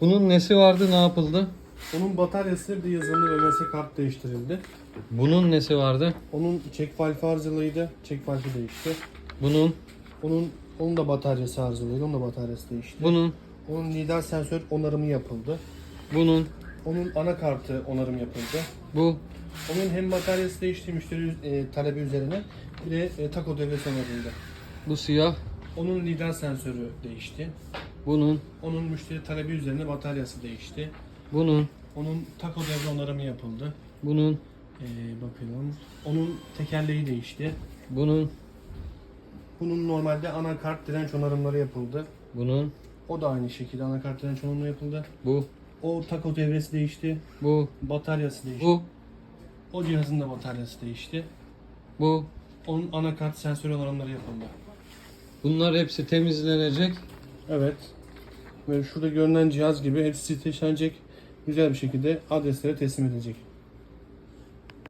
Bunun nesi vardı ne yapıldı? Onun bataryası bir yazılımlı ve MS kart değiştirildi. Bunun nesi vardı? Onun çek valfi arızalıydı. Çek valfi değişti. Bunun, Onun onun da bataryası arızalıydı. Onun da bataryası değişti. bunun, Onun lider sensör onarımı yapıldı. bunun, Onun anakartı onarım yapıldı. bu, Onun hem bataryası değişti müşteri e, talebi üzerine bir de e, taco devresi onarıldı. bu siyah, Onun lider sensörü değişti. Bunun, Onun müşteri talebi üzerine bataryası değişti. bunun, Onun taco devre onarımı yapıldı. bunun, Ee, bakıyorum. Onun tekerleği değişti. bunun, Bunun normalde anakart direnç onarımları yapıldı. bunun, O da aynı şekilde anakart direnç onarımı yapıldı. bu, O taco devresi değişti. bu, Bataryası değişti. bu, O cihazın da bataryası değişti. bu. Onun anakart sensör onarımları yapıldı. Bunlar hepsi temizlenecek. Evet. Ve şurada görünen cihaz gibi hepsi streçlenecek. Güzel bir şekilde adreslere teslim edilecek.